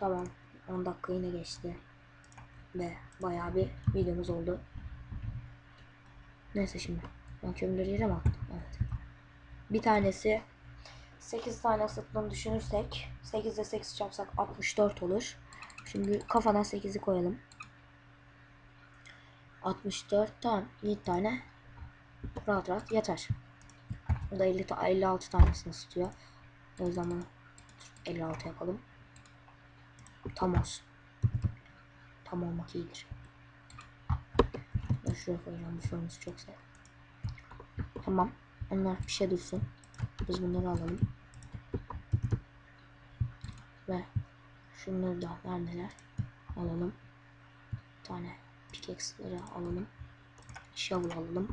Tamam. 10 dakika yine geçti. Ve bayağı bir videomuz oldu. Neyse şimdi. Ben kömürleri yere mi? Evet. Bir tanesi 8 tane ısıttığını düşünürsek 8 ile 8 çarpsak 64 olur. Şimdi kafadan 8'i koyalım. 64 tamam 7 tane rahat rahat yeter. O da 50 ta 56 tanesini ısıtıyor. O yüzden bunu 56 yapalım. Tam olsun. Tam olmak iyidir. Ben şuraya koyacağım bu fırınızı çok sev. Tamam. Onlar bir şey dursun. Biz bunları alalım. Ve şunları da neredeler? Alalım. Bir tane pickaxe'ları alalım. Shovel alalım.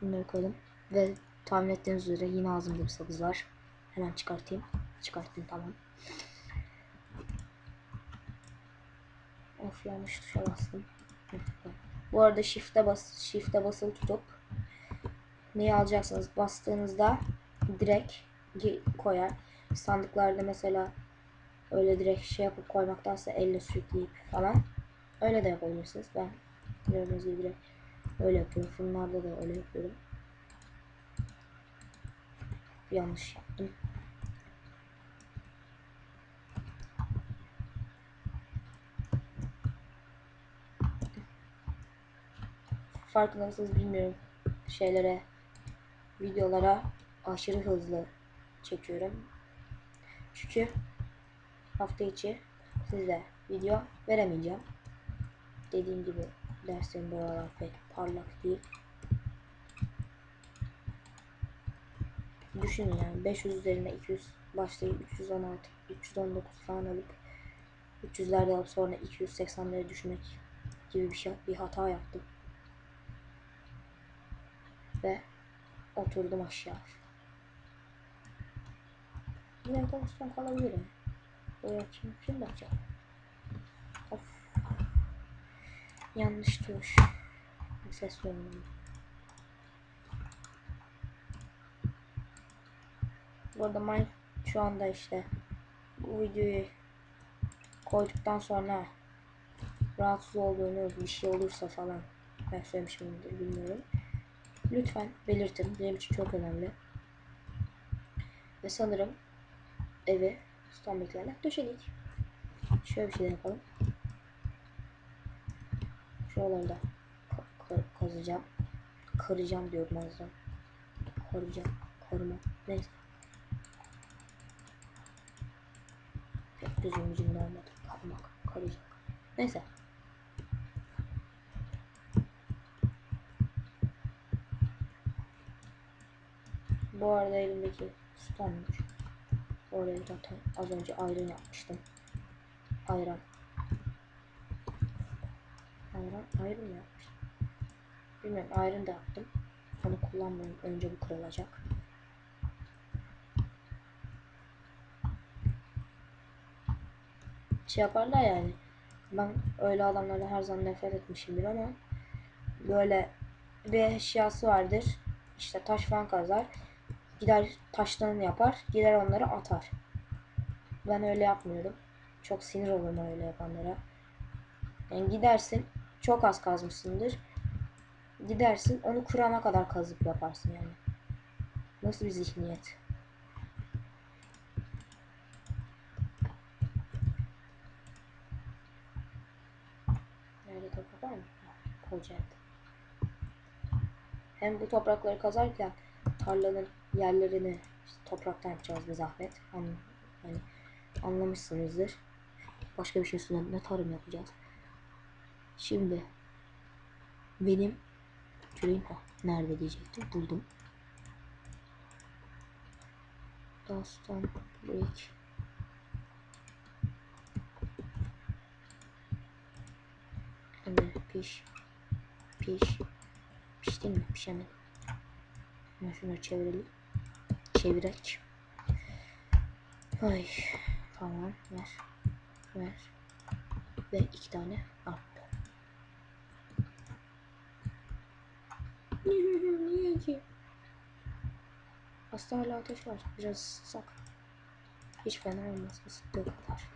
Bunları koyalım. Ve tahmin ettiğiniz üzere yine ağzımda bir sakız var. Hemen çıkartayım. Çıkarttım tamam. Of yanlış tuşa bastım. Bu arada shift'e bas shift'e basılı tutup neyi alacaksınız bastığınızda direkt koyar. Sandıklarda mesela öyle direkt şey yapıp koymaktansa elle sürükleyip falan öyle de yapabilirsiniz. Ben gördüğünüz gibi direkt öyle yapıyorum. Fırınlarda da öyle yapıyorum. Yanlış yaptım. Farkında mısınız bilmiyorum. Şeylere, videolara aşırı hızlı çekiyorum. Çünkü hafta içi size video veremeyeceğim. Dediğim gibi derslerim bu aralar pek parlak değil. Düşünün yani 500 üzerine 200 başlayıp 316, 319 falan alıp 300'lerde alıp sonra 280'lere düşmek gibi bir şey bir hata yaptım. Ve oturdum aşağı. Yine konuşsam kalabilirim. Buraya kim kim bakacak? Of. Yanlış tuş. Ses vermiyorum. Bu arada Mine şu anda işte bu videoyu koyduktan sonra rahatsız olduğunu bir şey olursa falan ben söylemiş miyimdir bilmiyorum. Lütfen belirtin. Benim için çok önemli. Ve sanırım evi standiklerle döşedik. Şöyle bir şey yapalım. Şuraları da kazacağım. Karacağım diyorum azdan. Karacağım. Karma. Neyse. Pek düzgün olmadı. Karmak. Karacak. Neyse. Bu arada elimdeki stonmuş. Oraya zaten az önce ayran yapmıştım. Ayran. Ayran, ayran mı yapmıştım? Bilmiyorum ayran da yaptım. Onu kullanmıyorum. Önce bu kırılacak. Şey yaparlar yani. Ben öyle adamlarla her zaman nefret etmişimdir ama böyle bir eşyası vardır. İşte taş falan kazar. Gider taşlarını yapar. Gider onları atar. Ben öyle yapmıyorum. Çok sinir olurum öyle yapanlara. Yani gidersin çok az kazmışsındır. Gidersin onu kırana kadar kazıp yaparsın yani. Nasıl bir zihniyet? Nerede toprak var mı? Koyacaktım. Hem bu toprakları kazarken tarlanın yerlerini işte topraktan yapacağız bir zahmet. Hani, hani anlamışsınızdır. Başka bir şey üstüne ne tarım yapacağız. Şimdi benim küreğim ha nerede diyecektim buldum. Dastan break. Hemen piş piş pişti mi pişemedim. Ben şunu çevirelim. Çevirek. Ay. Tamam. Ver. Ver. Ve iki tane arttı. Niye ki? Hasta hala ateş var. Biraz sak. Hiç fena olmaz ısıttığı kadar.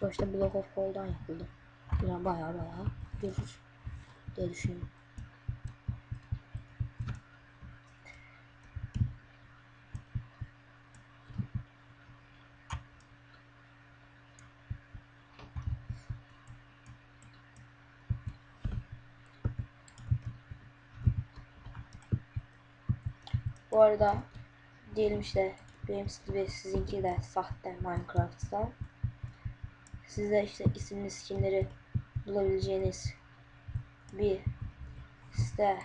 Sonuçta Block of Coal'dan yapıldı. Yani baya baya görür diye düşünüyorum. Bu arada diyelim işte benim ve sizinki de sahte Minecraft'ta. Size işte isimli skinleri bulabileceğiniz bir site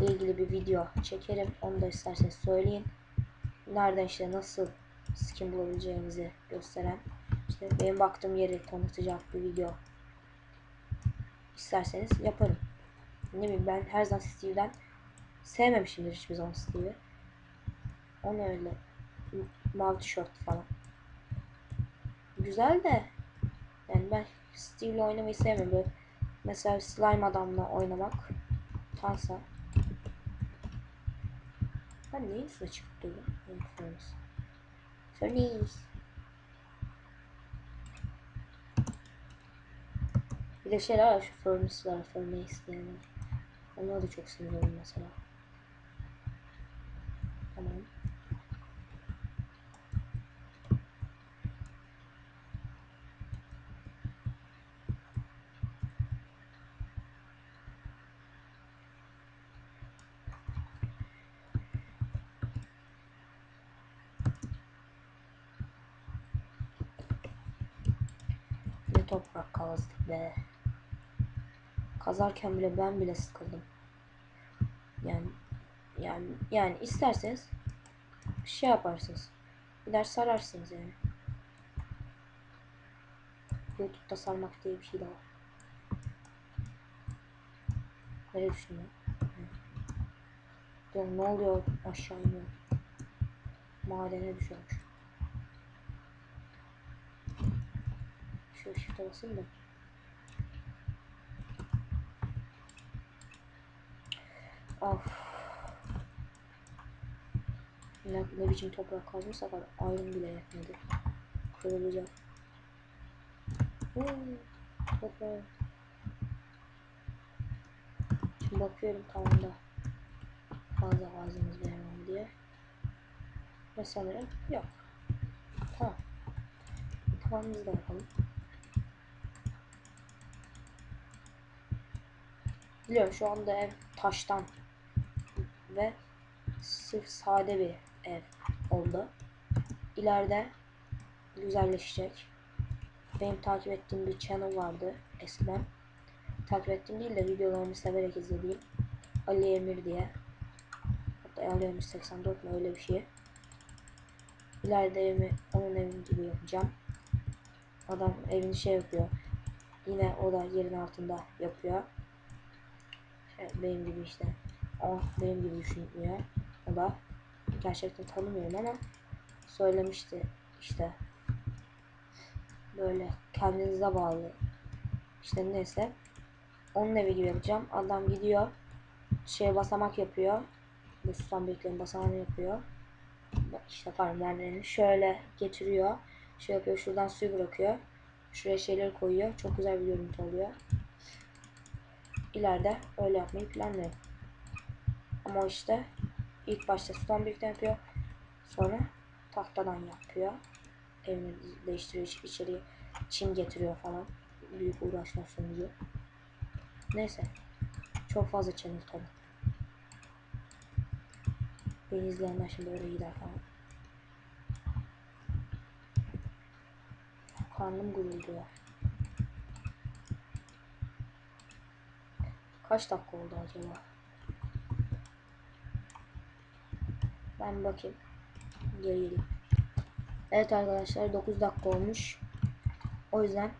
ilgili bir video çekerim. Onu da isterseniz söyleyin. Nereden işte nasıl skin bulabileceğinizi gösteren işte benim baktığım yeri tanıtacak bir video isterseniz yaparım. Ne bileyim ben her zaman Steve'den sevmemişimdir hiçbir zaman Steve'i. Onu öyle mavi tişört falan. Güzel de yani ben Steve'le oynamayı sevmiyorum. Böyle mesela slime adamla oynamak tansa. Ben neyin üstüne çıkıp durdum? Furnace. Furnace. Bir de şeyler var şu Furnace'lar, Furnace yani. Onlara da çok sinirliyim mesela. Tamam. Ne toprak kazdık be. Kazarken bile ben bile sıkıldım. Yani yani yani isterseniz şey yaparsınız. Gider sararsınız yani. YouTube'da sarmak diye bir şey de var. Öyle düşünüyorum. Diyorum ne oluyor aşağı iniyor. Madene düşüyormuş. Şu shift'e basayım da. Of. Ne, ne biçim toprak kazmışsak ayrım bile yetmedi. Kırılacak. Hmm, toprağı. Şimdi bakıyorum tamam da fazla ağzımız vermem diye. Ve sanırım yok. Tamam. Tamamımızı da yapalım. Biliyorum şu anda ev taştan ve sırf sade bir ev oldu. İleride güzelleşecek. Benim takip ettiğim bir channel vardı eskiden. Takip ettiğim değil de videolarını severek izlediğim Ali Emir diye. Hatta Ali Emir 84 mu öyle bir şey. İleride evimi onun evim gibi yapacağım. Adam evini şey yapıyor. Yine o da yerin altında yapıyor. Benim gibi işte. O benim gibi düşünüyor. O da gerçekten tanımıyorum ama söylemişti işte. Böyle kendinize bağlı. İşte neyse. Onun evi gibi yapacağım. Adam gidiyor. Şey basamak yapıyor. Bu susam bekleyin basamağını yapıyor. İşte merdivenini şöyle getiriyor. Şey yapıyor. Şuradan suyu bırakıyor. Şuraya şeyler koyuyor. Çok güzel bir görüntü oluyor ileride öyle yapmayı planlıyorum. Ama işte ilk başta sudan birlikte yapıyor. Sonra tahtadan yapıyor. Evini değiştiriyor içeriye çim getiriyor falan. Büyük uğraşlar sonucu neyse. Çok fazla channel tabi beni izleyenler şimdi oraya gider falan. Karnım gurulduyor kaç dakika oldu acaba ben bakayım geri geleyim Evet arkadaşlar 9 dakika olmuş. O yüzden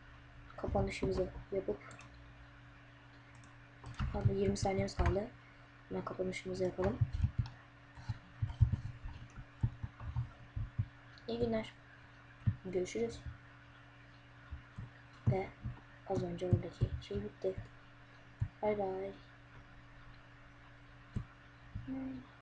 kapanışımızı yapıp Abi 20 saniyemiz kaldı. Hemen kapanışımızı yapalım. İyi günler. Görüşürüz. Ve az önce oradaki şey bitti. Bye bye.